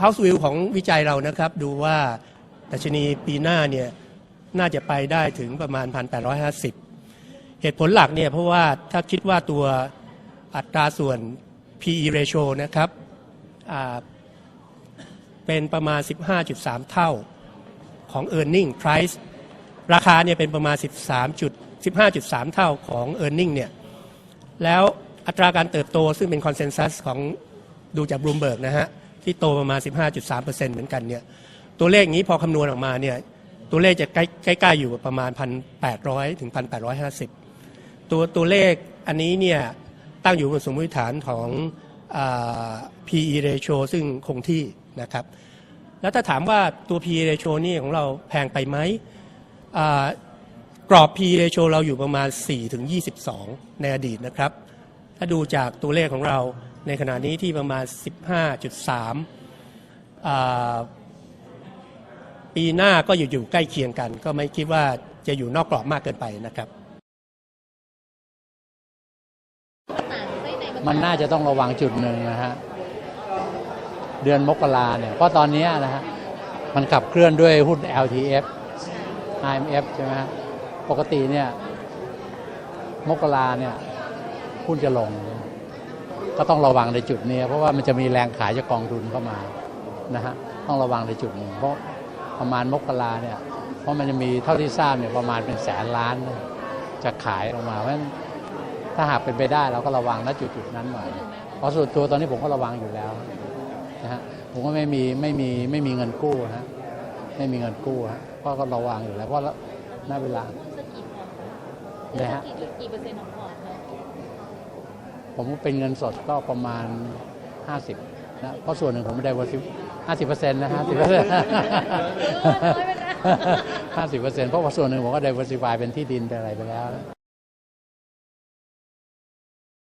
House View ของวิจัยเรานะครับ ดูว่าดัชนีปีหน้าเนี่ยน่าจะไปได้ถึงประมาณ 1,850 เหตุผลหลักเนี่ยเพราะว่าถ้าคิดว่าตัวอัตราส่วน PE ratio นะครับเป็นประมาณ 15.3 เท่าของ earning price ราคาเนี่ยเป็นประมาณ 13.15.3 เท่าของ earning เนี่ยแล้วอัตราการเติบโตซึ่งเป็นคอนเซนแซสของดูจากบลูมเบิร์กนะฮะ ที่โตประมาณ 15.3%เหมือนกันเนี่ยตัวเลขนี้พอคำนวณออกมาเนี่ยตัวเลขจะใกล้ใกล้ๆอยู่ประมาณ 1,800 ถึง 1,850 ตัวตัวเลขอันนี้เนี่ยตั้งอยู่บนสมมติฐานของอ PE ratio ซึ่งคงที่นะครับ แล้วถ้าถามว่าตัว PE ratio นี่ของเราแพงไปไหมกรอบ PE ratio เราอยู่ประมาณ4ถึง22 ในอดีตนะครับ ถ้าดูจากตัวเลขของเรา ในขณะนี้ที่ประมาณ 15.3 ปีหน้าก็อยู่อยู่ใกล้เคียงกัน ก็ไม่คิดว่าจะอยู่นอกกรอบมากเกินไปนะครับ มันน่าจะต้องระวังจุดหนึ่งนะฮะ เดือนมกราเนี่ย เพราะตอนนี้นะฮะ มันขับเคลื่อนด้วยหุ้น LTF IMF ใช่ไหมฮะ ปกติเนี่ย มกราเนี่ยหุ้นจะลง ก็ต้องระวังในจุดนี้ เพราะว่ามันจะมีแรงขายจากกองทุนเข้ามานะฮะต้องระวังในจุดนี้เพราะประมาณมกราเนี่ยเพราะมันจะมีเท่าที่ทราบเนี่ยประมาณเป็นแสนล้านเนี่ยจะขายออกมาเพราะฉะนั้นถ้าหากเป็นไปได้เราก็ระวังณจุดจุดๆนั้นหน่อยเพราะส่วนตัวตอนนี้ผมก็ระวังอยู่แล้วนะฮะผมก็ไม่มีไม่มีไม่มีเงินกู้นะฮะไม่มีเงินกู้ฮะก็ก็ระวังอยู่แล้วเพราะณเวลาสักกี่พอร์ตนะฮะกี่กี่เปอร์เซ็นต์ของพอร์ตคะ ผมเป็นเงินสดก็ประมาณ 50นะเพราะส่วนหนึ่งผมไม่ได้วันสิบห้าสิบเปอร์เซ็นต์นะฮะสิบเปอร์เซ็นต์ห้าสิบเปอร์เซ็นต์เพราะว่าส่วนหนึ่งผมก็ได้ diversify เป็นที่ดินเป็นอะไรไปแล้ว